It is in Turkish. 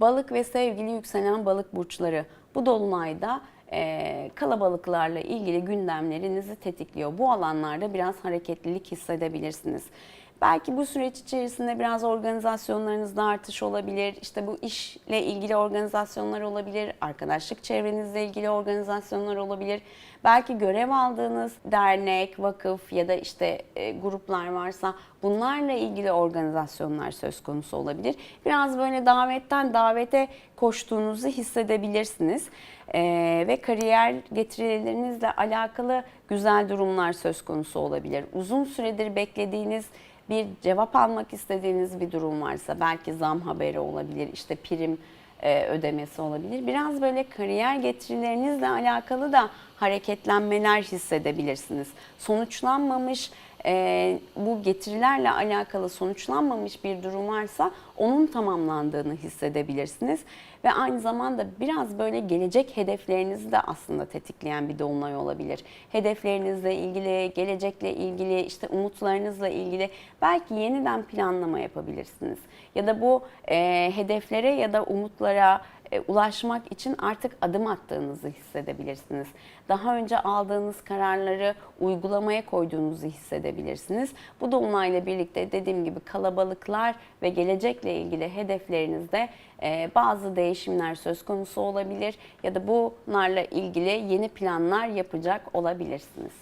Balık ve sevgili yükselen balık burçları bu dolunayda e, kalabalıklarla ilgili gündemlerinizi tetikliyor. Bu alanlarda biraz hareketlilik hissedebilirsiniz. Belki bu süreç içerisinde biraz organizasyonlarınızda artış olabilir. İşte bu işle ilgili organizasyonlar olabilir. Arkadaşlık çevrenizle ilgili organizasyonlar olabilir. Belki görev aldığınız dernek, vakıf ya da işte e, gruplar varsa bunlarla ilgili organizasyonlar söz konusu olabilir. Biraz böyle davetten davete koştuğunuzu hissedebilirsiniz. Ee, ve kariyer getirilerinizle alakalı güzel durumlar söz konusu olabilir. Uzun süredir beklediğiniz bir cevap almak istediğiniz bir durum varsa belki zam haberi olabilir, işte prim e, ödemesi olabilir. Biraz böyle kariyer getirilerinizle alakalı da hareketlenmeler hissedebilirsiniz. Sonuçlanmamış e, bu getirilerle alakalı sonuçlanmamış bir durum varsa onun tamamlandığını hissedebilirsiniz. Ve aynı zamanda biraz böyle gelecek hedeflerinizi de aslında tetikleyen bir dolunay olabilir. Hedeflerinizle ilgili, gelecekle ilgili, işte umutlarınızla ilgili belki yeniden planlama yapabilirsiniz. Ya da bu e, hedeflere ya da umutlara e, ulaşmak için artık adım attığınızı hissedebilirsiniz. Daha önce aldığınız kararları uygulamaya koyduğunuzu hissedebilirsiniz. Bu dolunayla birlikte dediğim gibi kalabalıklar ve gelecekle ilgili hedeflerinizde e, bazı değişimler söz konusu olabilir ya da bunlarla ilgili yeni planlar yapacak olabilirsiniz.